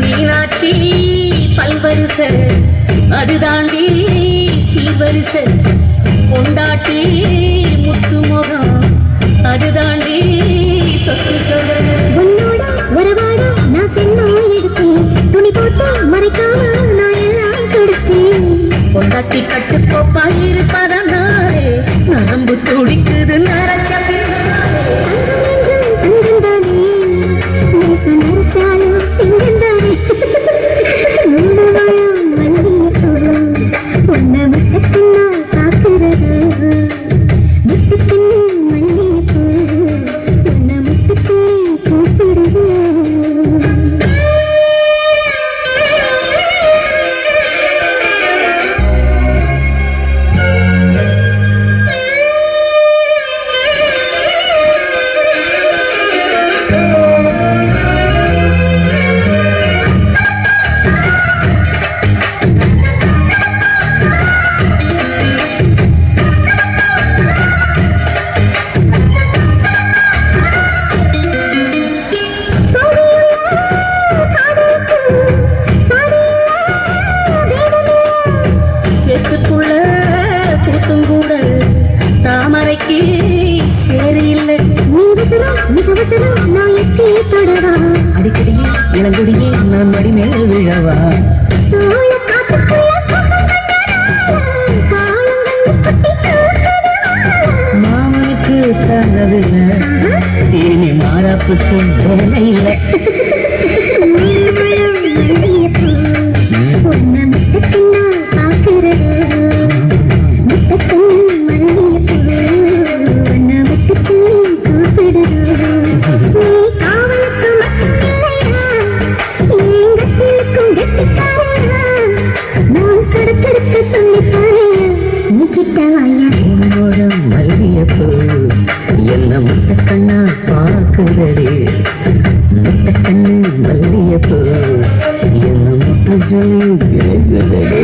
மீனாட்சி பல்வரிச அதுதாண்டி கொண்டாட்டி கொண்டாட்டி கட்டுக்கோப்பா இருப்பதன் அடிக்கடியே இளங்குடியே நான் மடி மேல் விழவா மாமனுக்கு தங்கவில்லை இனி மாறாப்புக்கும் இல்லை. என்ன முட்டை கண்ணா பார்க்குதடி. முட்டை கண்ணு மல்லியப்பூ. என்ன முட்டை சொல்லி கேட்குதடி